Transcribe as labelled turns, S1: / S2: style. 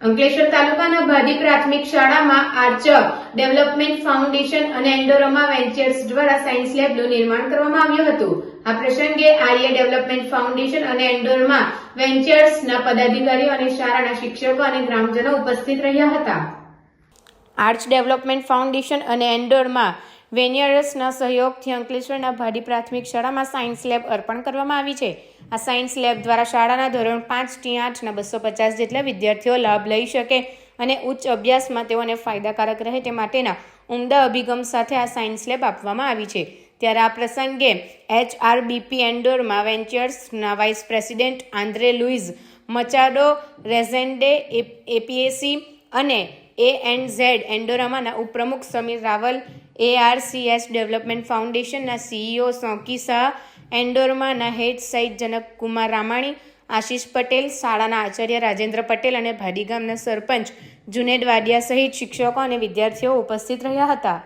S1: અંકલેશ્વર તાલુકાના ભાદી પ્રાથમિક શાળામાં આર્ચ ડેવલપમેન્ટ ફાઉન્ડેશન અને એન્ડોરમા વેન્ચર્સ દ્વારા સાયન્સ લેબનું નિર્માણ કરવામાં આવ્યું હતું. આ પ્રસંગે આર્ય ડેવલપમેન્ટ ફાઉન્ડેશન અને એન્ડોરમા વેન્ચર્સના પદાધિકારીઓ અને શાળાના શિક્ષકો અને ગ્રામજનો ઉપસ્થિત રહ્યા હતા. આર્ચ ડેવલપમેન્ટ ફાઉન્ડેશન અને એન્ડોરમાં વેનિયર્સના સહયોગથી અંકલેશ્વરના ભાડી પ્રાથમિક શાળામાં સાયન્સ લેબ અર્પણ કરવામાં આવી છે. આ સાયન્સ લેબ દ્વારા શાળાના ધોરણ પાંચથી આઠના બસો પચાસ જેટલા વિદ્યાર્થીઓ લાભ લઈ શકે અને ઉચ્ચ અભ્યાસમાં તેઓને ફાયદાકારક રહે તે માટેના ઉમદા અભિગમ સાથે આ સાયન્સ લેબ આપવામાં આવી છે. ત્યારે આ પ્રસંગે એચઆરબીપી એન્ડોરમાં વેન્ચર્સના vice president Andrei લુઇઝ Machado, Rezende APAC અને એ એન્ડ ઝેડ એન્ડોરામાના ઉપપ્રમુખ સમીર રાવલ એઆરસીએસ ડેવલપમેન્ટ ફાઉન્ડેશનના સીઈઓ સોંકી શાહ એન્ડોરમાના હેડ સહિત જનકકુમાર રામાણી, આશીષ પટેલ, શાળાના આચાર્ય રાજેન્દ્ર પટેલ અને ભાડી ગામના સરપંચ જુનેદ વાડિયા સહિત શિક્ષકો અને વિદ્યાર્થીઓ ઉપસ્થિત રહ્યા હતા.